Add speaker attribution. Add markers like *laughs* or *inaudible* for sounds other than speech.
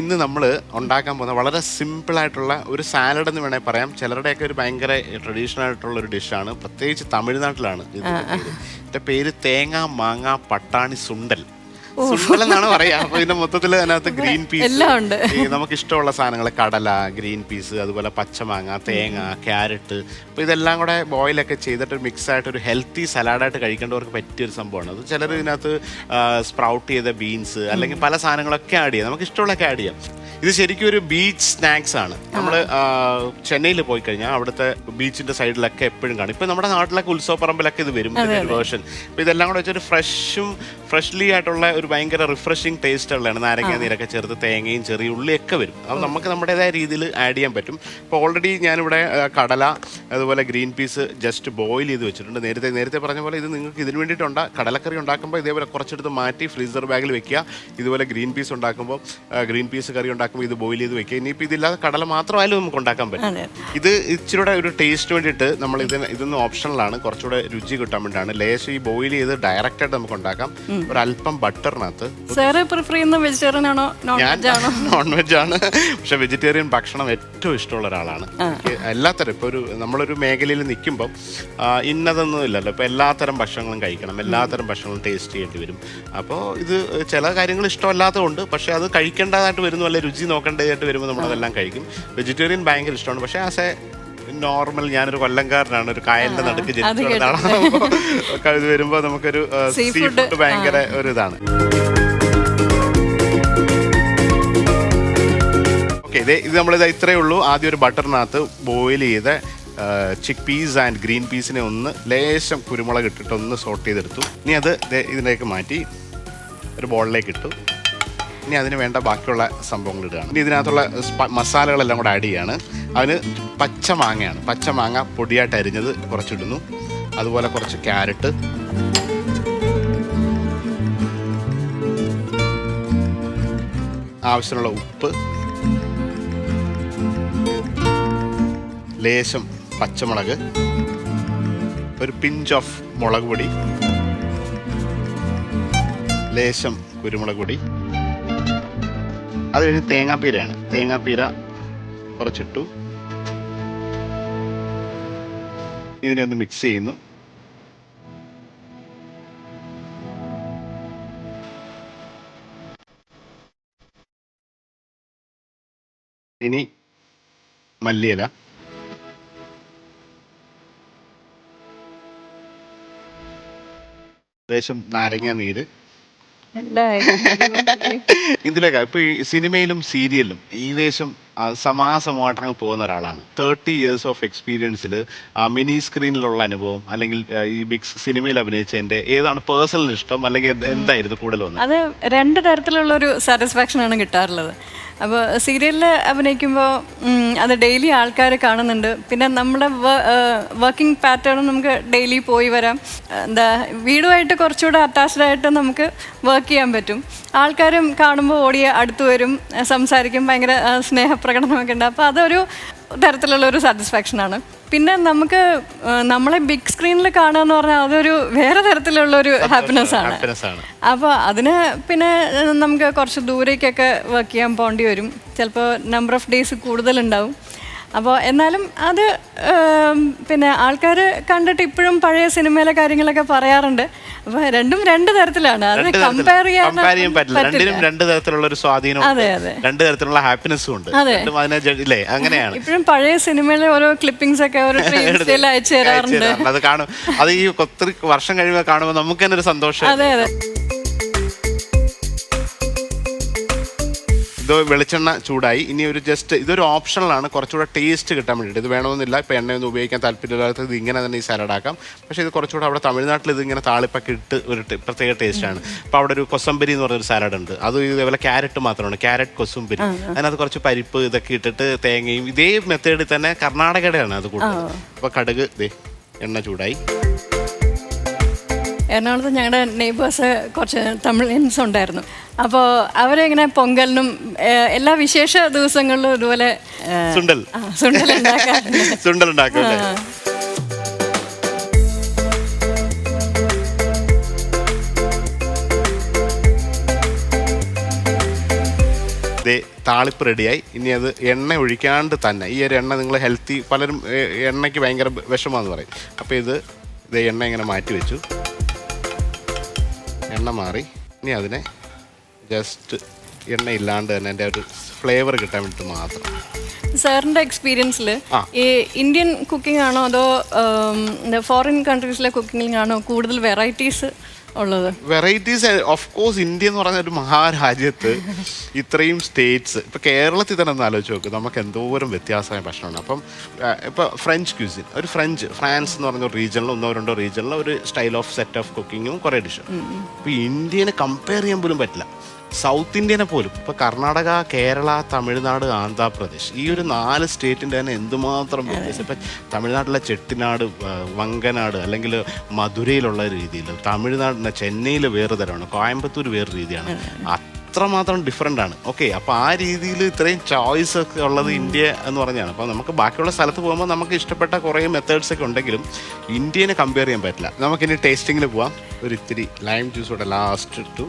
Speaker 1: ഇന്ന് നമ്മൾ ഉണ്ടാക്കാൻ പോകുന്ന വളരെ സിമ്പിളായിട്ടുള്ള ഒരു സാലഡ് എന്ന് വേണേൽ പറയാം. ചിലരുടെയൊക്കെ ഒരു ഭയങ്കര ട്രഡീഷണൽ ആയിട്ടുള്ള ഒരു ഡിഷാണ് പ്രത്യേകിച്ച് തമിഴ്നാട്ടിലാണ് ഇതിന്റെ പേര് തേങ്ങ മാങ്ങ പട്ടാണി സുണ്ടൽ. എന്നാണ് പറയാ അപ്പൊ ഇതിന്റെ മൊത്തത്തിൽ അതിനകത്ത് ഗ്രീൻ പീസ്
Speaker 2: എല്ലാം ഉണ്ട്.
Speaker 1: നമുക്ക് ഇഷ്ടമുള്ള സാധനങ്ങൾ കടല ഗ്രീൻ പീസ് അതുപോലെ പച്ചമാങ്ങ തേങ്ങ ക്യാരറ്റ്. അപ്പൊ ഇതെല്ലാം കൂടെ ബോയിലൊക്കെ ചെയ്തിട്ട് മിക്സ് ആയിട്ട് ഒരു ഹെൽത്തി സലാഡായിട്ട് കഴിക്കേണ്ടവർക്ക് പറ്റിയ ഒരു സംഭവമാണ്. അത് ചിലർ ഇതിനകത്ത് സ്പ്രൗട്ട് ചെയ്ത ബീൻസ് അല്ലെങ്കിൽ പല സാധനങ്ങളൊക്കെ ആഡ് ചെയ്യാം. നമുക്ക് ഇഷ്ടമുള്ളതൊക്കെ ആഡ് ചെയ്യാം. ഇത് ശരിക്കും ഒരു ബീച്ച് സ്നാക്സ് ആണ്. നമ്മൾ ചെന്നൈയിൽ പോയി കഴിഞ്ഞാൽ അവിടുത്തെ ബീച്ചിന്റെ സൈഡിലൊക്കെ എപ്പോഴും കാണും. ഇപ്പൊ നമ്മുടെ നാട്ടിലൊക്കെ ഉത്സവപ്പറമ്പിലൊക്കെ ഇത് വരും വേർഷൻ അപ്പൊ ഇതെല്ലാം കൂടെ വെച്ചൊരു ഫ്രഷും ഫ്രഷ്ലി ആയിട്ടുള്ള ഒരു ഭയങ്കര റിഫ്രഷിംഗ് ടേസ്റ്റ് ഉള്ളതാണ്. നാരങ്ങ നീരൊക്കെ ചേർത്ത് തേങ്ങയും ചെറിയ ഉള്ളിയൊക്കെ വരും. അത് നമുക്ക് നമ്മുടേതായ രീതിയിൽ ആഡ് ചെയ്യാൻ പറ്റും. ഇപ്പോൾ ഓൾറെഡി ഞാനിവിടെ കടല അതുപോലെ ഗ്രീൻ പീസ് ജസ്റ്റ് ബോയിൽ ചെയ്ത് വെച്ചിട്ടുണ്ട്. നേരത്തെ നേരത്തെ പറഞ്ഞ പോലെ ഇത് നിങ്ങൾക്ക് ഇതിന് വേണ്ടിയിട്ട് ഉണ്ടാ കടലക്കറി ഉണ്ടാക്കുമ്പോൾ ഇതേപോലെ കുറച്ചെടുത്ത് മാറ്റി ഫ്രീസർ ബാഗിൽ വെക്കുക. ഇതുപോലെ ഗ്രീൻ പീസ് ഉണ്ടാക്കുമ്പോൾ ഗ്രീൻ പീസ് കറി ഉണ്ടാക്കുമ്പോൾ ഇത് ബോയിൽ ചെയ്ത് വെക്കുക. ഇനിയിപ്പോൾ ഇതില്ലാതെ കടല മാത്രമായാലും നമുക്ക് ഉണ്ടാക്കാൻ പറ്റും. ഇത് ഇച്ചിരിയുടെ ഒരു ടേസ്റ്റ് വേണ്ടിയിട്ട് നമ്മൾ ഇതിന് ഇതൊന്നും ഓപ്ഷണലാണ് കുറച്ചുകൂടെ രുചി കിട്ടാൻ വേണ്ടിയിട്ടാണ്. ലേശം ഈ ബോയിൽ ചെയ്ത് ഡയറക്റ്റ് ആയിട്ട് നമുക്ക് ഉണ്ടാക്കാം. ഒരു അല്പം ബട്ടറിനകത്ത്.
Speaker 2: സാറ് പ്രിഫർ ചെയ്യുന്ന വെജിറ്റേറിയൻ ആണോ? നോൺ
Speaker 1: ഞാൻ
Speaker 2: വെജ് ആണോ? *laughs*
Speaker 1: നോൺ വെജ് ആണ്. പക്ഷെ വെജിറ്റേറിയൻ ഭക്ഷണം ഏറ്റവും ഇഷ്ടമുള്ള ഒരാളാണ്. എല്ലാത്തരം ഇപ്പോൾ ഒരു നമ്മളൊരു മേഖലയിൽ നിൽക്കുമ്പോൾ ഇന്നതൊന്നും ഇല്ലല്ലോ. ഇപ്പോൾ എല്ലാത്തരം ഭക്ഷണങ്ങളും കഴിക്കണം. എല്ലാത്തരം ഭക്ഷണങ്ങളും ടേസ്റ്റ് ചെയ്യേണ്ടി വരും. അപ്പോൾ ഇത് ചില കാര്യങ്ങൾ ഇഷ്ടമല്ലാത്തതുകൊണ്ട് പക്ഷെ അത് കഴിക്കേണ്ടതായിട്ട് വരുന്ന വല്ല രുചി നോക്കേണ്ടതായിട്ട് വരുമ്പോൾ നമ്മളതെല്ലാം കഴിക്കും. വെജിറ്റേറിയൻ ഭയങ്കര ഇഷ്ടമാണ്. പക്ഷേ ആസ് എ നോർമൽ ഞാനൊരു കൊല്ലംകാരനാണ്. ഒരു കായലിന്റെ നടുക്ക് ജനിച്ചതാണ് ഇത് വരുമ്പോൾ നമുക്കൊരു സീ ഫുഡ് ഭയങ്കര ഒരു ഇതാണ്. ഓക്കെ ഇത് ഇത് നമ്മളിത് ഇത്രയേ ഉള്ളൂ. ആദ്യം ഒരു ബട്ടറിനകത്ത് ബോയിൽ ചെയ്ത ചിക്ക് പീസ് ആൻഡ് ഗ്രീൻ പീസിനെ ഒന്ന് ലേശം കുരുമുളക് ഇട്ടിട്ട് ഒന്ന് സോട്ട് ചെയ്തെടുത്തു. ഇനി അത് ഇതിലേക്ക് മാറ്റി ഒരു ബോളിലേക്ക് ഇട്ടു. ഇനി അതിന് വേണ്ട ബാക്കിയുള്ള സംഭവങ്ങൾ ഇടുകയാണ്. ഇനി ഇതിനകത്തുള്ള മസാലകളെല്ലാം കൂടെ ആഡ് ചെയ്യാണ്. അതിന് പച്ച മാങ്ങയാണ്. പച്ച മാങ്ങ പൊടിയായിട്ട് അരിഞ്ഞത് കുറച്ചിടുന്നു. അതുപോലെ കുറച്ച് ക്യാരറ്റ്. ആവശ്യമുള്ള ഉപ്പ്. ലേശം പച്ചമുളക്. ഒരു പിഞ്ച് ഓഫ് മുളക് പൊടി. ലേശം കുരുമുളക് പൊടി. അത് കഴിഞ്ഞ് തേങ്ങാപ്പീരയാണ്. തേങ്ങാപ്പീര കുറച്ചിട്ടു. ഇതിനെ ഒന്ന് മിക്സ് ചെയ്യുന്നു. ഇനി മല്ലിയില. ഏകദേശം നാരങ്ങ നീര്. ഇതിലൊക്കെ ഇപ്പൊ ഈ സിനിമയിലും സീരിയലിലും ഏകദേശം ആ, സമാസമായിട്ടങ്ങ് പോകുന്ന ഒരാളാണ്. തേർട്ടി ഇയേഴ്സ് ഓഫ് എക്സ്പീരിയൻസിൽ മിനി സ്ക്രീനിലുള്ള അനുഭവം അല്ലെങ്കിൽ ഈ ബിഗ് സിനിമയിൽ അഭിനയിച്ചതിന്റെ ഏതാണ് പേഴ്സണൽ ഇഷ്ടം അല്ലെങ്കിൽ എന്ത് എന്തായിരുന്നു കൂടുതൽ
Speaker 2: അത് രണ്ട് തരത്തിലുള്ള ഒരു സാറ്റിസ്ഫാക്ഷൻ ആണ് കിട്ടാറുള്ളത്. അപ്പോൾ സീരിയലിൽ അഭിനയിക്കുമ്പോൾ അത് ഡെയിലി ആൾക്കാർ കാണുന്നുണ്ട്. പിന്നെ നമ്മുടെ വർക്കിംഗ് പാറ്റേൺ നമുക്ക് ഡെയിലി പോയി വരാം. എന്താ വീടുമായിട്ട് കുറച്ചുകൂടെ അറ്റാച്ച്ഡ് ആയിട്ട് നമുക്ക് വർക്ക് ചെയ്യാൻ പറ്റും. ആൾക്കാരും കാണുമ്പോൾ ഓടിയ അടുത്ത് വരും സംസാരിക്കും ഭയങ്കര സ്നേഹപ്രകടനമൊക്കെ ഉണ്ട്. അപ്പോൾ അതൊരു തരത്തിലുള്ള ഒരു സാറ്റിസ്ഫാക്ഷനാണ്. പിന്നെ നമുക്ക് നമ്മളെ ബിഗ് സ്ക്രീനിൽ കാണുക എന്ന് പറഞ്ഞാൽ അതൊരു വേറെ തരത്തിലുള്ള ഒരു ഹാപ്പിനെസ് ആണ്.
Speaker 1: അപ്പൊ
Speaker 2: അപ്പോൾ അതിന് പിന്നെ നമുക്ക് കുറച്ച് ദൂരേക്കൊക്കെ വർക്ക് ചെയ്യാൻ പോകേണ്ടി വരും. ചിലപ്പോൾ നമ്പർ ഓഫ് ഡേയ്സ് കൂടുതലുണ്ടാവും. അപ്പോൾ എന്നാലും അത് പിന്നെ ആൾക്കാർ കണ്ടിട്ട് ഇപ്പോഴും പഴയ സിനിമയിലെ കാര്യങ്ങളൊക്കെ പറയാറുണ്ട്. അപ്പോൾ രണ്ടും രണ്ട് തരത്തിലാണ്. അത് കമ്പയർ ചെയ്യാൻ
Speaker 1: പറ്റില്ല. രണ്ടിനും രണ്ട് തരത്തിലുള്ള ഒരു സ്വാധീനം
Speaker 2: അതെ, അതെ.
Speaker 1: രണ്ട് തരത്തിലുള്ള ഹാപ്പിനെസ്സും ഉണ്ട്. അതിനെ അങ്ങനെയാണ്.
Speaker 2: ഇപ്പോഴും പഴയ സിനിമയിലെ ഓരോ ക്ലിപ്പിംഗ്സ് ഒക്കെ തരാറുണ്ട്.
Speaker 1: അയച്ചു തരാറുണ്ട്. അത് കാണും. അത് ഈ ഒത്തിരി വർഷം കഴിയുമ്പോൾ കാണുമ്പോൾ നമുക്ക് തന്നെ ഒരു സന്തോഷം
Speaker 2: അതെ അതെ.
Speaker 1: ഇത് വെളിച്ചെണ്ണ ചൂടായി. ഇനി ഒരു ജസ്റ്റ് ഇതൊരു ഓപ്ഷണലാണ് കുറച്ചുകൂടെ ടേസ്റ്റ് കിട്ടാൻ വേണ്ടിയിട്ട്. ഇത് വേണമെന്നില്ല. ഇപ്പോൾ എണ്ണയൊന്നും ഉപയോഗിക്കാൻ താല്പര്യമില്ലാത്തത് ഇത് ഇങ്ങനെ തന്നെ ഈ സാലഡ് ആക്കാം. പക്ഷേ ഇത് കുറച്ചുകൂടെ അവിടെ തമിഴ്നാട്ടിൽ ഇതിങ്ങനെ താളിപ്പൊക്കെ ഇട്ട് ഒരു പ്രത്യേക ടേസ്റ്റാണ് അപ്പോൾ അവിടെ ഒരു കൊസമ്പരി എന്ന് പറഞ്ഞൊരു സാലഡ് ഉണ്ട്. അത് ഇതേപോലെ ക്യാരറ്റ് മാത്രമാണ്. ക്യാരറ്റ് കൊസുമ്പരി അതിനകത്ത് കുറച്ച് പരിപ്പ് ഇതൊക്കെ ഇട്ടിട്ട് തേങ്ങയും ഇതേ മെത്തേഡിൽ തന്നെ കർണാടകയുടെയാണ് അത് കൂടുതൽ അപ്പോൾ കടുക് ഇതേ എണ്ണ ചൂടായി.
Speaker 2: എറണാകുളത്ത് ഞങ്ങളുടെ നെയ്ബേഴ്സ് കുറച്ച് തമിഴിയൻസ് ഉണ്ടായിരുന്നു. അപ്പോൾ അവരിങ്ങനെ പൊങ്കലിനും എല്ലാ വിശേഷ ദിവസങ്ങളിലും ഇതുപോലെ
Speaker 1: സുണ്ടൽ.
Speaker 2: സുണ്ടൽ *laughs*
Speaker 1: സുണ്ടൽ ഉണ്ടാക്കും താളിപ്പ് റെഡിയായി. ഇനി അത് എണ്ണ ഒഴിക്കാണ്ട് തന്നെ. ഈ ഒരു എണ്ണ നിങ്ങൾ ഹെൽത്തി പലരും എണ്ണയ്ക്ക് ഭയങ്കര വിഷമാന്ന് പറയും. അപ്പോൾ ഇത് ഇത് എണ്ണ ഇങ്ങനെ മാറ്റി വെച്ചു. എണ്ണ മാറി. ഇനി അതിനെ ജസ്റ്റ് എണ്ണ ഇല്ലാണ്ട് തന്നെ എന്റെ ഒരു ഫ്ലേവർ കിട്ടാൻ വേണ്ടിയിട്ട് മാത്രം.
Speaker 2: സാറിന്റെ എക്സ്പീരിയൻസിൽ ഈ ഇന്ത്യൻ കുക്കിംഗ് ആണോ അതോ ഫോറിൻ കൺട്രീസിലെ കുക്കിംഗ് ആണോ കൂടുതൽ വെറൈറ്റീസ് ഉള്ളത്.
Speaker 1: വെറൈറ്റീസ് ഓഫ് കോഴ്സ് ഇന്ത്യ എന്ന് പറഞ്ഞ ഒരു മഹാരാജ്യത്ത് *laughs* ഇത്രയും സ്റ്റേറ്റ്സ് ഇപ്പൊ കേരളത്തിൽ തന്നെ ഒന്ന് ആലോചിച്ച് നോക്ക്. നമുക്ക് എന്തോരം വ്യത്യാസമായ ഭക്ഷണമുണ്ട് അപ്പം ആ, ഇപ്പൊ ഫ്രഞ്ച് ക്യൂസിൻ ഒരു ഫ്രഞ്ച് ഫ്രാൻസ് എന്ന് പറഞ്ഞ ഒരു റീജിയനിൽ ഒന്നോ രണ്ടോ റീജിയണിൽ ഒരു സ്റ്റൈൽ ഓഫ് സെറ്റ് ഓഫ് കുക്കിങ്ങും കുറേ ഡിഷും ഇപ്പൊ ഇന്ത്യനെ കമ്പയർ ചെയ്യാൻ പോലും പറ്റില്ല. സൗത്ത് ഇന്ത്യനെ പോലും ഇപ്പൊ കർണാടക കേരള തമിഴ്നാട് ആന്ധ്രാപ്രദേശ് ഈ ഒരു നാല് സ്റ്റേറ്റിന്റെ തന്നെ എന്തുമാത്രം വ്യത്യാസം? ഇപ്പൊ തമിഴ്നാട്ടിലെ ചെട്ടിനാട് വങ്കനാട് അല്ലെങ്കിൽ മധുരയിലുള്ള രീതിയിൽ തമിഴ്നാടിന്റെ ചെന്നൈയിൽ വേറെ തരമാണ് കോയമ്പത്തൂർ വേറെ രീതിയാണ്. അത്രമാത്രം ഡിഫറെന്റ് ആണ്. ഓക്കെ അപ്പോൾ ആ രീതിയിൽ ഇത്രയും ചോയ്സ് ഒക്കെ ഉള്ളത് ഇന്ത്യ എന്ന് പറഞ്ഞാണ്. അപ്പോൾ നമുക്ക് ബാക്കിയുള്ള സ്ഥലത്ത് പോകുമ്പോൾ നമുക്ക് ഇഷ്ടപ്പെട്ട കുറേ മെത്തേഡ്സ് ഒക്കെ ഉണ്ടെങ്കിലും ഇന്ത്യനെ കമ്പയർ ചെയ്യാൻ പറ്റില്ല. നമുക്കിനി ടേസ്റ്റിങ്ങിൽ പോവാം. ഒരു ഇത്തിരി ലൈം ജ്യൂസോടെ ലാസ്റ്റ് ടു